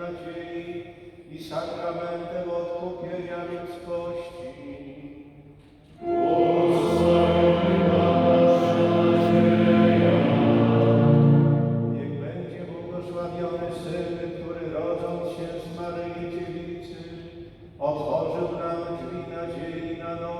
nadziei i sakramentem odkupienia ludzkości. Niech będzie błogosławiony Syn, który rodząc się z Maryi Dziewicy, otworzył nam drzwi nadziei na nowe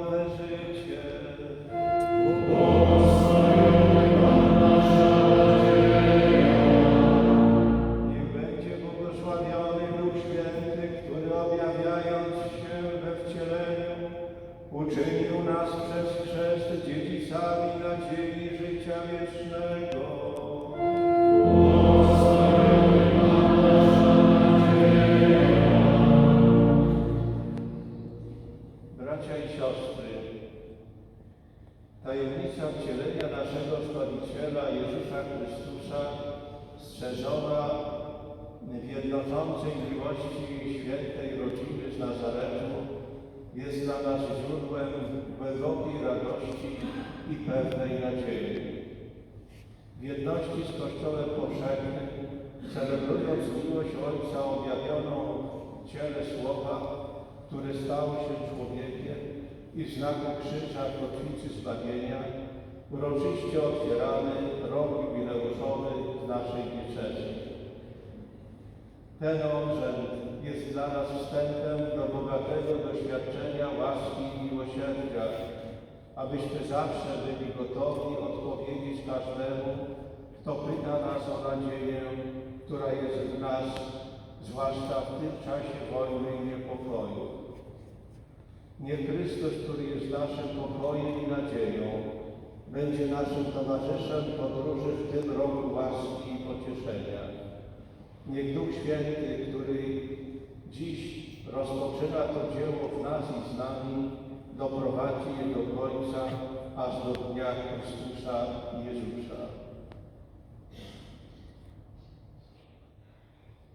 Bracia i siostry, tajemnica wcielenia naszego Zbawiciela Jezusa Chrystusa strzeżona w jednoczącej miłości świętej rodziny z Nazaretu jest dla nas źródłem głębokiej radości i pewnej nadziei. W jedności z Kościołem powszechnym, celebrując miłość Ojca objawioną w ciele Słowa, który stał się człowiekiem i w znaku krzyża kotwicy zbawienia, uroczyście otwieramy rok w naszej diecezji. Ten obrzęd jest dla nas wstępem do bogatego doświadczenia łaski i miłosierdzia, abyśmy zawsze byli gotowi odpowiedzieć każdemu, kto pyta nas o nadzieję, która jest w nas, zwłaszcza w tym czasie wojny i niepokoju. Niech Chrystus, który jest naszym pokojem i nadzieją, będzie naszym towarzyszem podróży w tym roku łaski i pocieszenia. Niech Duch Święty, który dziś rozpoczyna to dzieło w nas i z nami, doprowadzi je do końca, aż do dnia Chrystusa Jezusa.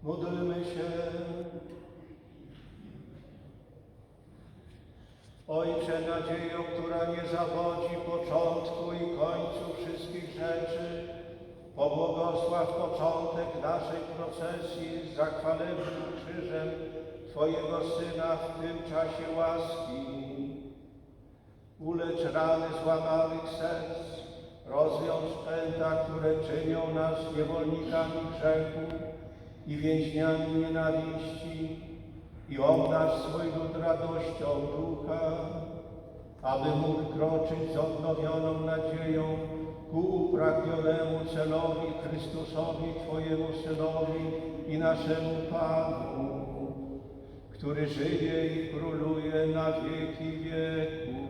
Módlmy się. Ojcze nadzieją, która nie zawodzi początku i końcu wszystkich rzeczy, pobłogosław początek naszej procesji z zachwalebnym krzyżem Twojego Syna w tym czasie łaski. Ulecz rany złamanych serc, rozwiąż pęta, które czynią nas niewolnikami grzechu i więźniami nienawiści i obdarz swój lud radością ducha, aby mógł kroczyć z odnowioną nadzieją ku upragnionemu celowi Chrystusowi, Twojemu Synowi i naszemu Panu, który żyje i króluje na wieki wieków.